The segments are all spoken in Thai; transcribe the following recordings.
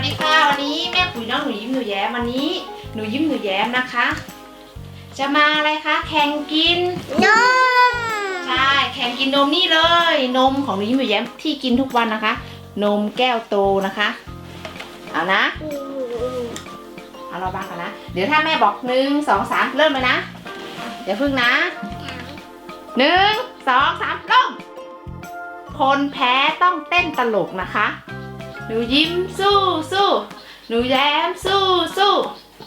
วัสดีค่ะวันนี้แม่ปุ๋ยน้องหนูยิ้มหนูแย้มวันนี้หนูยิ้มหนูแย้มนะคะ จะมาอะไรคะแข่งกินนมใช่แข่งกินนมนี่เลย นมของหนูยิ้มหนูแย้มที่กินทุกวันนะคะ นมแก้วโตนะคะเอานะเอาเราบ้างกันนะเดี๋ยวถ้าแม่บอกหนึ่งสองสามเริ่มเลยนะเดี๋ยวพึ่งนะหนึ่งสองสามเริ่มคนแพ้ต้องเต้นตลกนะคะ หนูยิ้มสู้สู้หนูแย้มสู้สู้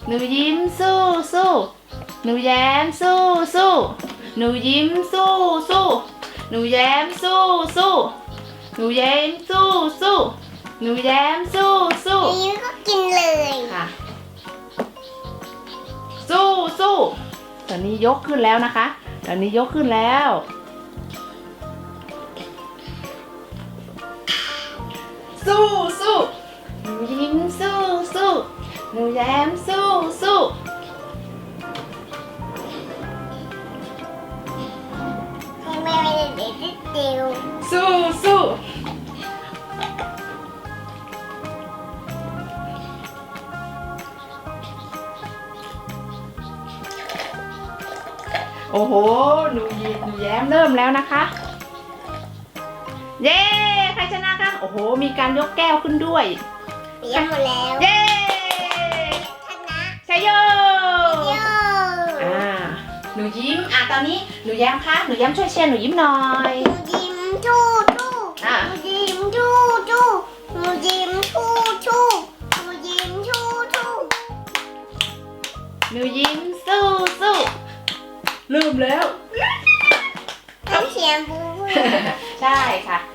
หนูยิ้มสู้สู้หนูแย้มสู้สู้หนูยิ้มสู้สู้หนูแย้มสู้สู้หนูแย้มสู้สู้หนูแย้มสู้สู้นี่ก็กินเลยค่ะ สู้สู้ตอนนี้ยกขึ้นแล้วนะคะ ตอนนี้ยกขึ้นแล้ว สู้ หนูแย้มสู้สู้ให้แม่ไม่ได้เด็ดเดียวสู้สู้โอ้โห หนูยิ้มหนูแย้มเริ่มแล้วนะคะ เย้ ใครชนะคะ โอ้โห มีการยกแก้วขึ้นด้วยเตรียมหมดแล้ว เย้ชนะ ชัยโยโยอ่าหนูยิ้มอะตอนนี้หนูแย้มคะหนูแย้มช่วยเชียร์หนูยิ้มหน่อยหนูยิ้มทู่ทู่อะหนูยิ้มทู่ทู่หนูยิ้มทู่ทู่หนูยิ้มทู่ทู่หนูยิ้มสู้สู้ลืมแล้วต้องเขียนบูใช่ค่ะ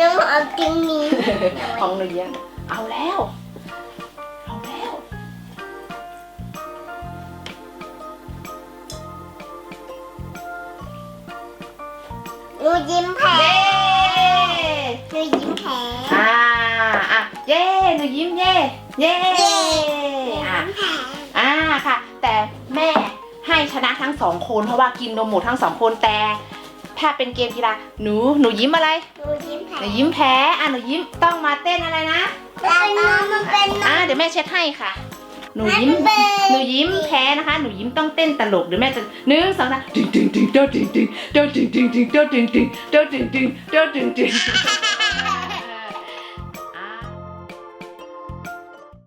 น้องเอาจริงนี้ของหนูยิ้มเอาแล้ว เอาแล้ว หนูยิ้มแพ้เย้หนูยิ้มแพ้อ่าอะเย้หนูยิ้มเย้เย้เย้อะยิ้มแพ้อ่าค่ะ แต่แม่ให้ชนะทั้งสองคนเพราะว่ากินนมหมดทั้งสองคนแต่ ถ้าเป็นเกมกีฬาหนูหนูยิ้มอะไรหนูยิ้มแพ้หนูยิ้มแพ้อะหนูยิ้มต้องมาเต้นอะไรนะมันเป็นนมมันเป็นนอ่ามเดี๋ยวแม่เช็ดให้ค่ะ หนูยิ้มมันเป็นหนูยิ้มแพ้นะคะ หนูยิ้มต้องเต้นตลกเดี๋ยวแม่จะหนึ่งสองสามดึงดึงดึงเด้อดึงดึงเด้อดึงดึงดึงเด้อดึงดึงเด้อดึงดึงเด้อดึงดึง